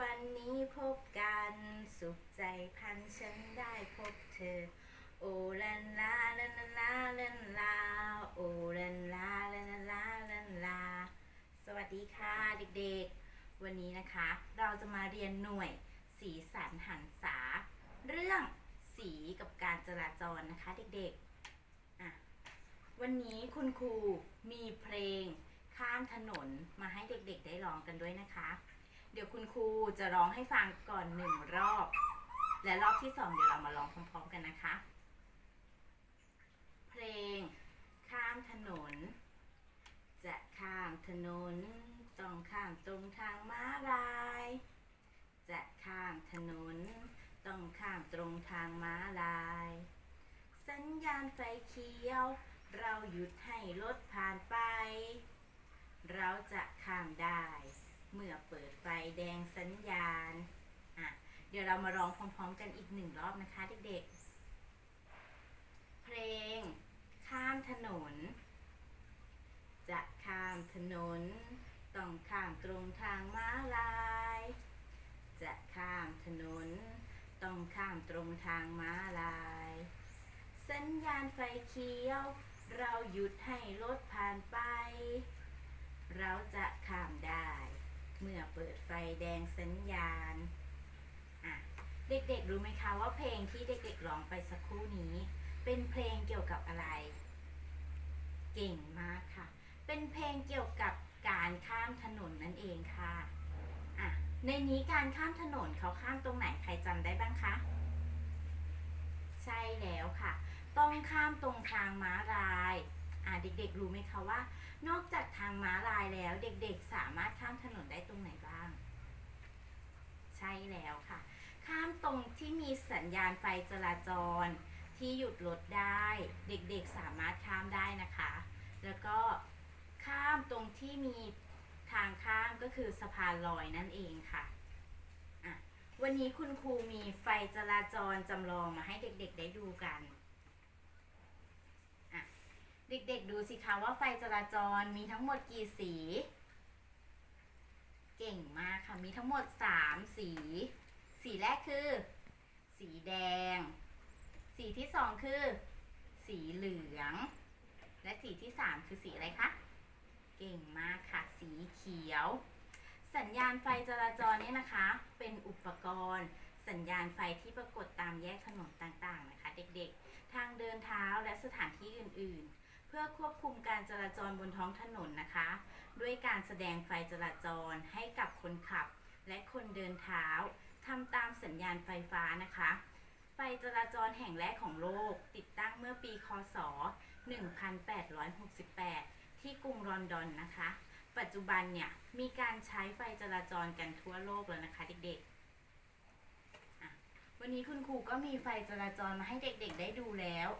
วันนี้พบกันสุขใจพันฉันได้พบเธอ โอลันลาลันลาลันลาโอลันลาลันลาลันลา สวัสดีค่ะเด็กๆ วันนี้นะคะ เราจะมาเรียนหน่วยสีสันหันษา เรื่องสีกับการจราจรนะคะเด็กๆอะวันนี้คุณครูมีเพลงข้ามถนนมาให้เด็กๆได้ร้องกันด้วยนะคะ เดี๋ยวคุณครูจะร้องให้ฟังก่อนหนึ่งรอบ และรอบที่สองเดี๋ยวเรามาร้องพร้อมๆกันนะคะ เพลง ข้ามถนน จะข้ามถนน ต้องข้ามตรงทางม้าลาย จะข้ามถนน ต้องข้ามตรงทางม้าลาย สัญญาณไฟเขียว เราหยุดให้รถผ่านไป เราจะข้ามได้ เมื่อเปิดไฟแดงสัญญาณอะเดี๋ยวเรามาร้องพร้อมๆกันอีกหนึ่งรอบนะคะเด็กๆ เพลง ข้ามถนน จะข้ามถนน ต้องข้ามตรงทางม้าลาย จะข้ามถนน ต้องข้ามตรงทางม้าลาย สัญญาณไฟเขียว เราหยุดให้รถผ่านไป เราจะข้ามได้ เมื่อเปิดไฟแดงสัญญาณอะเด็กๆรู้ไหมคะว่าเพลงที่เด็กๆร้องไปสักครู่นี้ เป็นเพลงเกี่ยวกับอะไร เก่งมากค่ะ เป็นเพลงเกี่ยวกับการข้ามถนนนั่นเองค่ะอะในนี้การข้ามถนนเขาข้ามตรงไหนใครจำได้บ้างคะใช่แล้วค่ะ ต้องข้ามตรงทางม้าลายอะเด็กๆรู้ไหมคะว่า นอกจาก ม้าลายแล้ว เด็กๆสามารถข้ามถนนได้ตรงไหนบ้าง ใช่แล้วค่ะ ข้ามตรงที่มีสัญญาณไฟจราจร ที่หยุดรถได้ เด็กๆสามารถข้ามได้นะคะ แล้วก็ข้ามตรงที่มีทางข้ามก็คือสะพานลอยนั่นเองค่ะะวันนี้คุณครูมีไฟจราจรจำลองมาให้เด็กๆได้ดูกัน เด็กๆดูสิคะว่าไฟจราจรมีทั้งหมดกี่สี เก่งมากค่ะ มีทั้งหมด 3 สี สีแรกคือ สีแดง สีที่สองคือ สีเหลือง และสีที่สามคือสีอะไรคะ เก่งมากค่ะ สีเขียว สัญญาณไฟจราจรเนี่ยนะคะ เป็นอุปกรณ์สัญญาณไฟที่ปรากฏตามแยกถนนต่างๆนะคะ เด็กๆ ทางเดินเท้าและสถานที่อื่นๆ พื่อควบคุมการจราจรบนท้องถนนนะคะ ด้วยการแสดงไฟจราจรให้กับคนขับ และคนเดินเท้าทำตามสัญญาณไฟฟ้านะคะ ไฟจราจรแห่งแรกของโลกติดตั้งเมื่อปีคศ 1868 ที่กรุงลอนดอนนะคะ ปัจจุบันเนี่ยมีการใช้ไฟจราจรกันทั่วโลกแล้วนะคะเด็กๆ วันนี้คุณครูก็มีไฟจราจรมาให้เด็กๆได้ดูแล้ว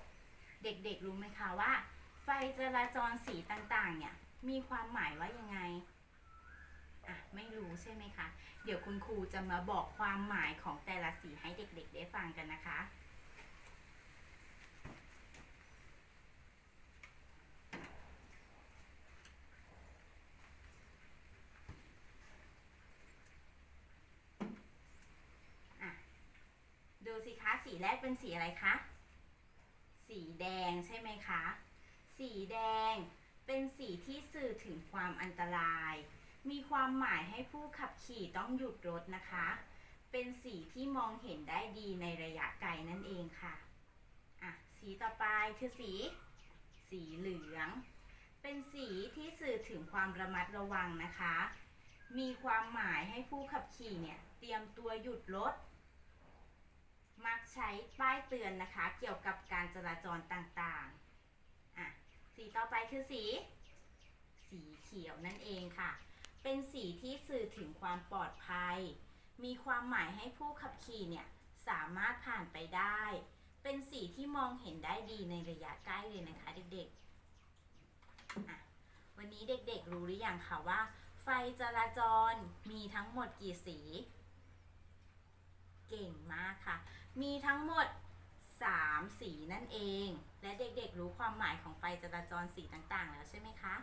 เด็กๆรู้ไหมคะว่า ไฟจราจรสีต่างๆ เนี่ย มีความหมายว่ายังไงอะไม่รู้ใช่ไหมคะ เดี๋ยวคุณครูจะมาบอกความหมายของแต่ละสีให้เด็กๆ ได้ฟังกันนะคะอะดูสิคะ สีแรกเป็นสีอะไรคะ สีแดงใช่ไหมคะ สีแดง เป็นสีที่สื่อถึงความอันตราย มีความหมายให้ผู้ขับขี่ต้องหยุดรถนะคะ เป็นสีที่มองเห็นได้ดีในระยะไกลนั่นเองค่ะอะ สีต่อไปคือสี สีเหลือง เป็นสีที่สื่อถึงความระมัดระวังนะคะ มีความหมายให้ผู้ขับขี่เนี่ยเตรียมตัวหยุดรถมักใช้ป้ายเตือนนะคะ เกี่ยวกับการจราจรต่างๆ สีต่อไปคือสี สีเขียวนั่นเองค่ะ เป็นสีที่สื่อถึงความปลอดภัย มีความหมายให้ผู้ขับขี่เนี่ยสามารถผ่านไปได้ เป็นสีที่มองเห็นได้ดีในระยะใกล้เลยนะคะเด็กๆ วันนี้เด็กๆรู้หรือยังคะว่า ไฟจราจรมีทั้งหมดกี่สี เก่งมากค่ะ มีทั้งหมด 3 สีนั่นเอง และเด็กๆรู้ความหมายของไฟจราจรสีต่างๆ แล้วใช่ไหมคะ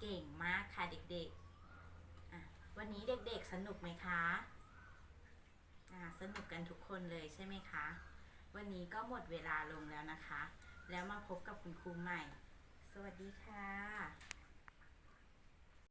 เก่งมากค่ะเด็กๆ วันนี้เด็กๆสนุกไหมคะสนุกกันทุกคนเลยใช่ไหมคะ วันนี้ก็หมดเวลาลงแล้วนะคะ แล้วมาพบกับคุณครูใหม่ สวัสดีค่ะ